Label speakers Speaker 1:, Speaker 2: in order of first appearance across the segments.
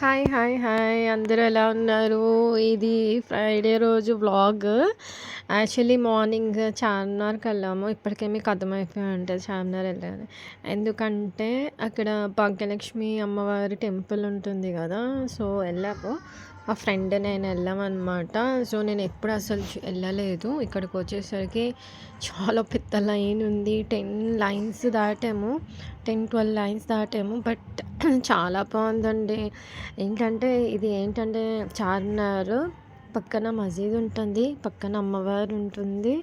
Speaker 1: Hi hi hi అందరూ ఎలా ఉన్నారు? ఇది ఫ్రైడే రోజు వ్లాగ్ యాక్చువల్లీ మార్నింగ్ చార్మినార్కి వెళ్ళాము. ఇప్పటికే మీకు అర్థమైపోయి ఉంటుంది చార్మినార్ వెళ్ళాను ఎందుకంటే అక్కడ భాగ్యలక్ష్మి అమ్మవారి టెంపుల్ ఉంటుంది కదా. సో వెళ్ళాము. మా ఫ్రెండ్ నేను వెళ్ళామన్నమాట. సో నేను ఎప్పుడు అసలు వెళ్ళలేదు. ఇక్కడికి వచ్చేసరికి చాలా పెద్ద లైన్ ఉంది. టెన్ లైన్స్ దాటాము. టెన్ ట్వెల్వ్ లైన్స్ దాటాము. బట్ చాలా బాగుందండి. ఏంటంటే ఇది ఏంటంటే చార్మినార్ పక్కన మసీద్ ఉంటుంది పక్కన అమ్మవారు ఉంటుంది.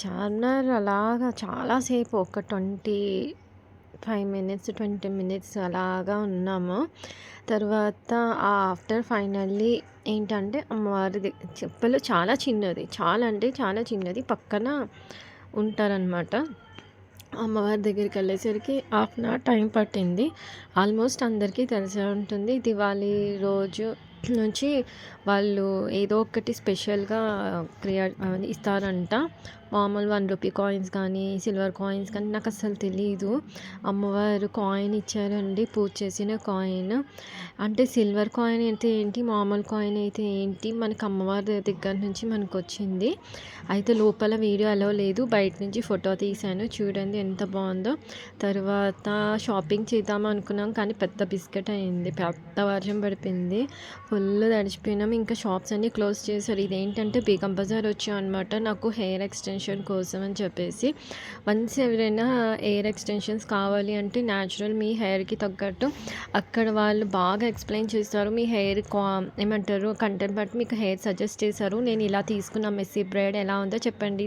Speaker 1: చార్మినార్ అలాగా చాలాసేపు ఒక twenty five minutes twenty minutes అలాగా ఉన్నాము. తర్వాత ఆఫ్టర్ ఫైనల్లీ ఏంటంటే అమ్మవారిది చెప్పలు చాలా చిన్నది చాలా అంటే చాలా చిన్నది. పక్కన ఉంటారనమాట అమ్మవారి దగ్గరికి వెళ్ళేసరికి హాఫ్ అన్ అవర్ టైం పట్టింది. ఆల్మోస్ట్ అందరికీ తెలిసే ఉంటుంది. దివాళీ రోజు నుంచి వాళ్ళు ఏదో ఒకటి స్పెషల్గా క్రియేట్ ఇస్తారంట. మామూలు వన్ రూపీ కాయిన్స్ కానీ సిల్వర్ కాయిన్స్ కానీ నాకు అసలు తెలియదు అమ్మవారు కాయిన్ ఇచ్చారండి పూజ చేసిన కాయిన్. అంటే సిల్వర్ కాయిన్ అయితే ఏంటి మామూలు కాయిన్ అయితే ఏంటి మనకు అమ్మవారి దగ్గర నుంచి మనకు వచ్చింది అయితే లోపల వీడియో అలో లేదు బయట నుంచి ఫోటో తీశాను. చూడండి ఎంత బాగుందో. తర్వాత షాపింగ్ చేద్దాం అనుకున్నాం కానీ పెద్ద బిస్కెట్ అయింది పెద్ద వర్షం పడిపోయింది. ఫుల్ తడిచిపోయినాం. ఇంకా షాప్స్ అన్నీ క్లోజ్ చేశారు. ఇదేంటంటే బేగం బజార్ వచ్చాం అనమాట నాకు హెయిర్ ఎక్స్టెన్షన్ కోసం అని చెప్పేసి. వన్స్ ఎవరైనా హెయిర్ ఎక్స్టెన్షన్స్ కావాలి అంటే న్యాచురల్ మీ హెయిర్కి తగ్గట్టు అక్కడ వాళ్ళు బాగా ఎక్స్ప్లెయిన్ చేస్తారు. మీ హెయిర్ ఏమంటారు కంటెంట్ బట్టి మీకు హెయిర్ సజెస్ట్ చేశారు. నేను ఇలా తీసుకున్న మెస్సీ బ్రైడ్ ఎలా ఉందో చెప్పండి.